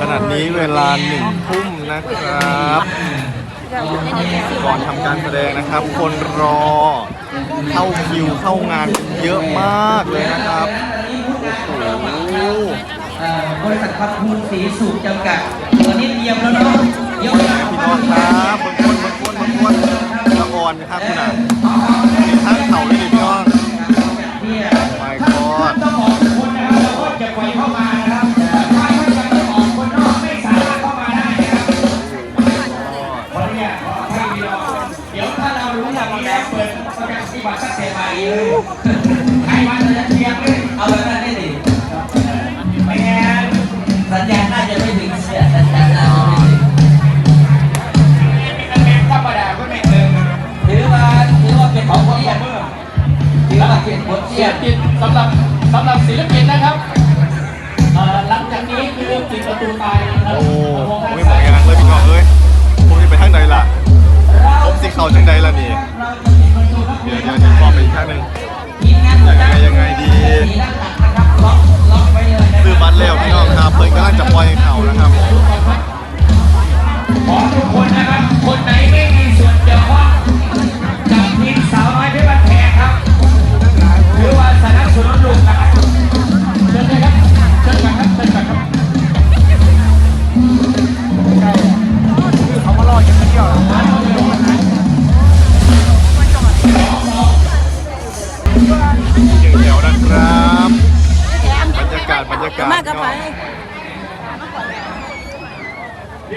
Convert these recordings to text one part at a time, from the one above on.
ขนาดนี้เวลาหนึ่งทุ่มนะครับ ก่อนทำการแสดงนะครับ คนรอเข้าคิวเข้างานเยอะมากเลยนะครับโอ้โหเอ่อบริษัทพัฒพูนสีสุขจำกัดตัวนี้เตรียมแล้วเนาะยกพี่น้องครับบางคนบางคนบางคนละอ่อนนะครับคุณอะ ถือว่าเป็นบทเรีเสียยนจิดสำหรับสำหรับศิลปินนะครับเอ่อหลังจากนี้คือปิดประตูตายนะครับโอ้ไม่เหมือนกันเลยพี่น้องเอ้ยผมจะไปทางใดล่ะ ผมสิเข่าทางใดล่ะนี่ ร้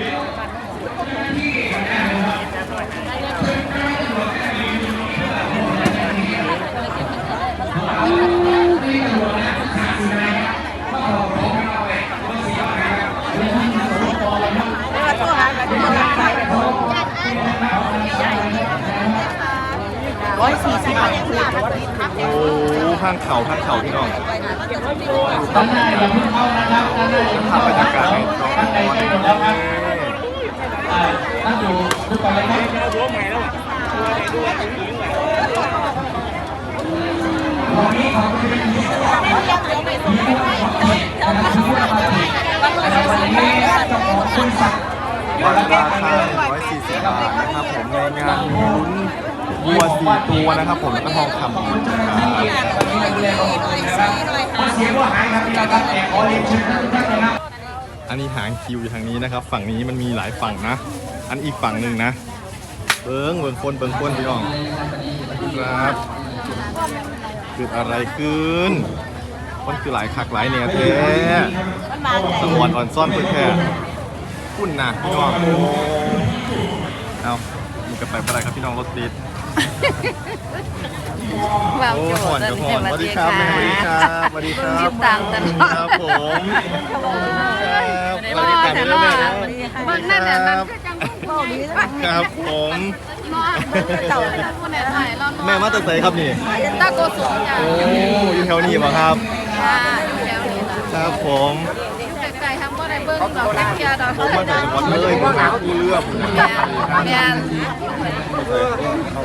อยสี่สิบบาทโอ้ข้างเข่าข้างเข่าพี่น้องด้านหน้าอย่าเพิ่งเข้านะครับด้านหน้าอย่าเพิ่งภาพเข้าบรรยากาศในน้องด้านในใกล้หมดแล้วครับ อ่าท่านอยู่ดูก่อนเลยครับราคา140 บาทนะครับผมในงานลุ้นวัวสี่ตัวนะครับผมแล้วก็ทองคำอีกนะครับเสียงว่าหายครับพี่น้องครับแต่ขอเรียนเชิญทุกท่านนะครับ อันนี้หางคิวอยู่ทางนี้นะครับ ฝั่งนี้มันมีหลายฝั่งนะ อันอีกฝั่งหนึ่งนะ เบิ้งเบิ้งคนเบิ้งคนพี่น้องครับเกิดอะไรขึ้นคนคือหลายคักหลายเนี่ยแท้สมวนอ่อนซ่อนเพื่อแท้คุณนะพี่น้องโอ้เอามีกระไปอะไรครับพี่น้องรถติดแบบโอ้โจหอนทย์กับหอนสวัสดีครับแม่สวัสดีครับสวัสดีครับติดตามตลอดครับผมครับ สวัสดีครับแต่แม่รอแม่ดนะมันนั่นแหละนั่นก็จังเบาดีนะครับผมเจ้าคนไหนถ่ายรอดแม่มาแต่ไสครับนี่ตาโกสุจ้ะโอ้อยู่แถวนี้เหรอครับค่ะแถวนี้ล่ะครับผมไก่ทำบ่ได้เบิ่งดอกเทียดอกผมมาจากจังหวัดเลยผมมาผู้เลือกแม่น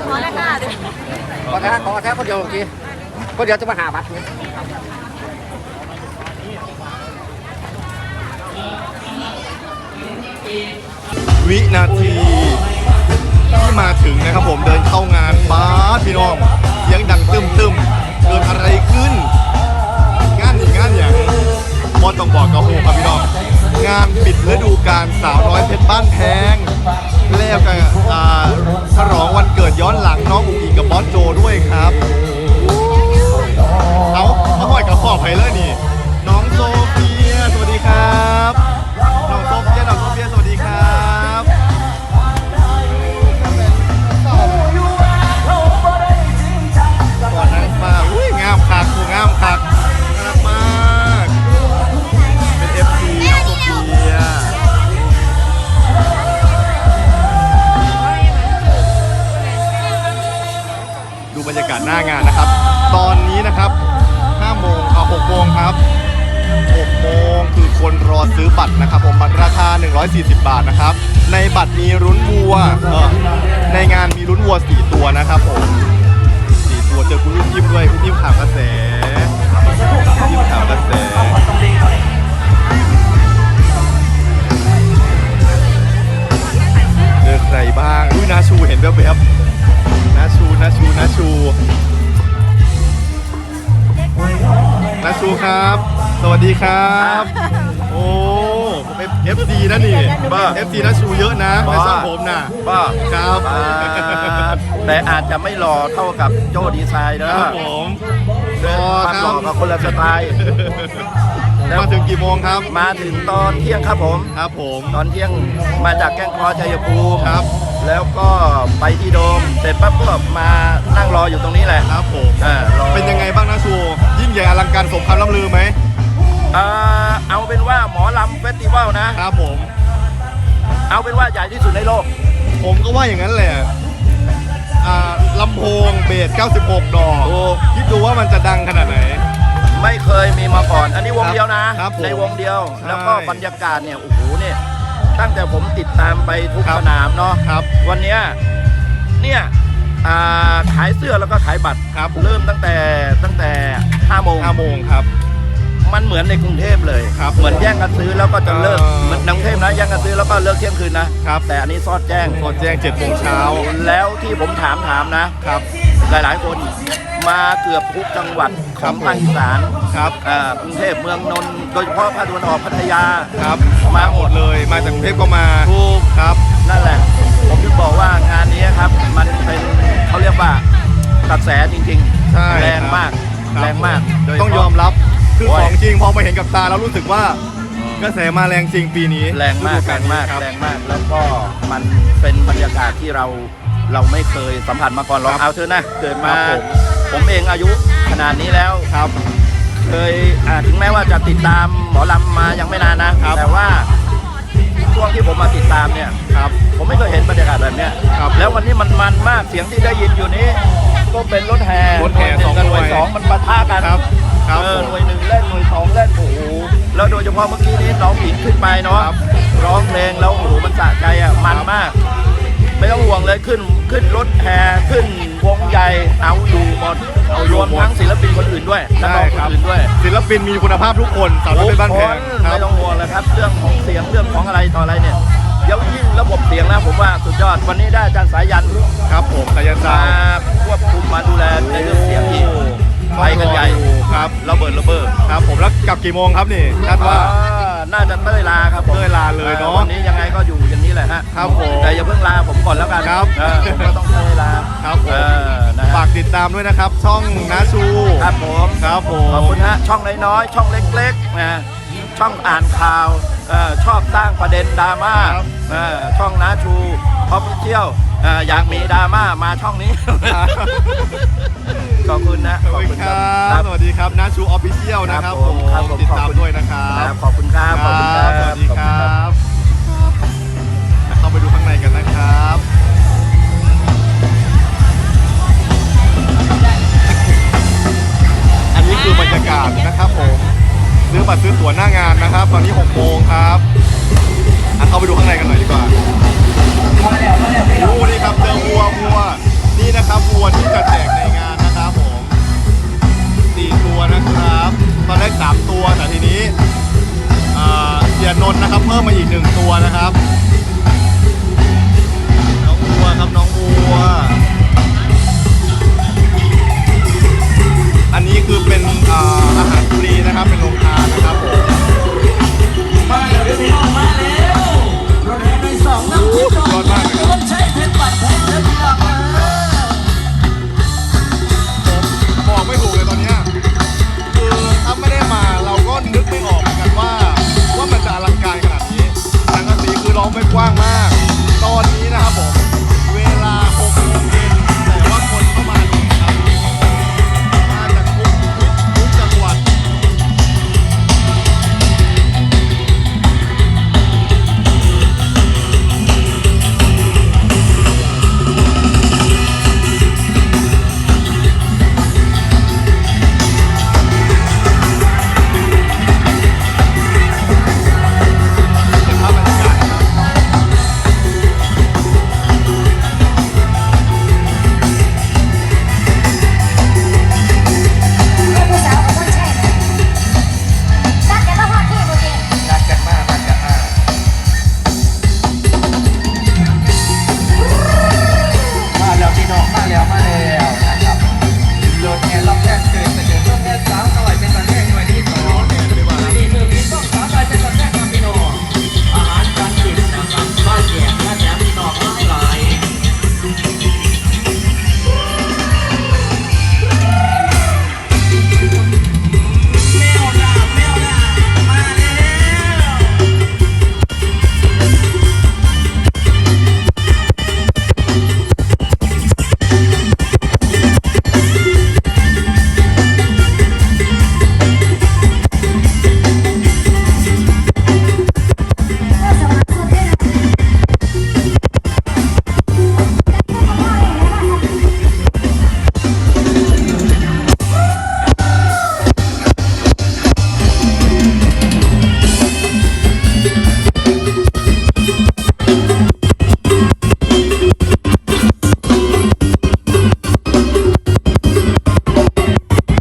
ขอเลยค่ะขอแท้ขอแท้คนเดียวเมื่อกี้คนเดียวจะมาหาบัตรเนี่ย วินาที ที่มาถึงนะครับผมเดินเข้างานบ้าสพี่น้องเสียงดังตึมตึมเกิดอะไรขึ้น งานนี่งานอย่างบอต้องบอกกับโฮครับพี่น้องงานปิดฤดูกาลสาวน้อยเพชรบ้านแพงแล้วก็อ่าฉลองวันเกิดย้อนหลังน้องอุ๋งอิงกับบอสโจด้วยครับ หน้างานนะครับ ตอนนี้นะครับ5โมงอ่า6โมงครับ6โมงคือคนรอซื้อบัตรนะครับผมบัตรราคา 140 บาทนะครับ ในบัตรมีรุ้นวัวในงานมีรุ้นวัว 4 ตัวนะครับผม4ตัวเจอคุณยิ้มยิ้มด้วยคุณพี่ข่าวกระแสยิ้มข่าวกระแสเจอใครบ้างอุ้ยนาชูเห็นแวบๆ นาชูครับ สวัสดีครับ โอ้ผมเป็น FC นะนี่บ้า FC นาชูเยอะนะในช่องผมน่ะบ้าครับอ่าแต่อาจจะไม่หล่อเท่ากับโจดีไซน์นะครับผมรเดินอความคหรัล่อบกับคนละสไตล์แล้วมาถึงกี่โมงครับ มาถึงตอนเที่ยงครับผม ครับผม ตอนเที่ยงมาจากแก้งคอชัยภูมิครับ แล้วก็ ไปที่โดม เสร็จปั๊บก็มานั่งรออยู่ตรงนี้แหละครับผมอ่ารอเป็นยังไงบ้างนะชูยิ่งใหญ่อลังการสมคำล่ำลือไหมอ่าเอาเป็นว่าหมอลำเฟสติวัลนะครับผม เอาเป็นว่าใหญ่ที่สุดในโลก ผมก็ว่าอย่างนั้นแหละอ่าลำโพงเบส 96 ดอกถูกคิดดูว่ามันจะดังขนาดไหน ไม่เคยมีมาก่อน อันนี้วงเดียวนะครับผมในวงเดียวใช่แล้วก็บรรยากาศเนี่ย โอ้โหเนี่ย ตั้งแต่ผมติดตามไปทุกครับ สนามเนาะครับ วันเนี้ยเนี่ยอ่าขายเสื้อแล้วก็ขายบัตรครับเริ่มตั้งแต่ตั้งแต่5โมง5โมงครับ มันเหมือนในกรุงเทพเลยครับเหมือนแย่งกันซื้อแล้วก็จะเลิกเออเหมือนในกรุงเทพนะแย่งกันซื้อแล้วก็เลิกเที่ยงคืนนะครับแต่อันนี้ซอดแจ้งก่อนแจ้ง7โมงเช้า แล้วที่ผมถามถามนะครับ หลายๆคน มาเกือบทุกจังหวัดขครัอบงผมภาคอีสานครับ อ่ากรุงเทพเมืองนนท์โดยเฉพาะภาคตะวันออกพัทยาครับมาหมดเลยมาจากกรุงเทพก็มาถูก ครับนั่นแหละ ผมถึงบอกว่างานนี้ครับ มันเป็นเขาเรียกว่ากระแสจริงใช่ๆ แรงมากครับแรงมากโดเฉต้องพาะยอมรับคือโอ้ยของจริงพอมาเห็นกับตาแล้วรู้สึกว่ากระแสมาแรงจริงปีนี้แรงมากฤดูแรงมากครับ แรงมาก แล้วก็มันเป็นบรรยากาศที่เรา เราไม่เคยสัมผัสมาก่อนหรอกครับเอาเถอะนะ เกิดมา ครับผม ผมเองอายุขนาดนี้แล้ว ครับ เคยอ่าถึงแม้ว่าจะติดตามหมอลำมายังไม่นานนะ ครับแต่ว่าช่วงที่ผมมาติดตามเนี่ยครับ ผมไม่เคยเห็นบรรยากาศแบบเนี้ยครับแล้ววันนี้มันมันมากเสียงที่ได้ยินอยู่นี้ ก็เป็นรถแห่รถแห่หน่วยนึ่กับหน่วยสองหน่วยสองมันปะทะกันครับครับเออผมหน่วยหนึ่งเล่นหน่วยสองเล่นโอ้โหแล้วโดยเฉพาะเมื่อกี้นี้น้องหญิงขึ้นไปเนาะครับ ร้องเพลงแล้วโอ้โหมันสะใจอะมันมากไม่ต้องห่ วงเลยขึ้นขึ้นรถแห่ขึ้นวงใหญ่เอาอยู่หมดเอาอยู่รวมหมดทั้งศิลปินคนอื่นด้วยนักใช่ร้องคคนรับอื่นด้วยศิลปินมีคุณภาพทุกคนสาวน้อยเป็นบ้านแพงทุกคนครัไม่บต้องห่วงเลยครับเรื่องของเสียงเรื่องของอะไรต่ออะไรเนี่ยเดี๋ยวยิ่งระบบเสียงนะผมว่าสุดยอดวันนี้ได้อาจารย์สายันครับผมสายันซามาวควบคุมมาดูแลในเรื่องเสียงอีกไปกันใหญ่ครับระเบิดระเบิดครับผมแล้วกลับกี่โมงครับนี่คาดว่าอ่า น่าจะเต้ยลาครับผมเต้ยลาเลยเนอะวันนี้ยังไงก็อยู่อย่างนี้แหละฮะครับผมแต่อย่าเพิ่งลาผมก่อนแล้วกันครับเออผมก็ต้องเต้ยลาครับผม เออนะฮะฝากติดตามด้วยนะครับ ช่องนาชูครับผม ครับผมขอบคุณฮะช่องน้อยๆช่องเล็กๆนะช่องอ่านข่าวเอ่อชอบสร้างประเด็นดราม่าครับ เอ่อช่องน้าชูออฟฟิเชียล อยากมีดราม่ามาช่องนี้ ขอบคุณนะขอบคุณครับ สวัสดีครับนาชูออฟฟิเชียลนะครับผมครับผมติดตามขอบคุณด้วยนะครัครับบขอบคุณครับ ขอบคุณครับ สวัสดีคขอบรัณบเข้าไปดูข้างในกันนะครับอันนี้คือบรรยากาศนะครับผมซื้อบัตรซื้อตั๋วหน้างานนะครับ ตอนนี้6โมงครับอะเข้าไปดูข้างในกันหน่อยดีกว่าโอ้ นี่ครับเจอวัววัวนี่นะครับวัวที่จะแจกในงานนะครับผมสี่ตัวนะครับตอนแรกสามตัวแต่ทีนี้อ่าเสียนนนะครับ เพิ่มมาอีกหนึ่งตัวนะครับน้องวัวครับน้องวัวอันนี้คือเป็นอาหารฟรีนะครับเป็นโรงทานนะครับผม 呜好大的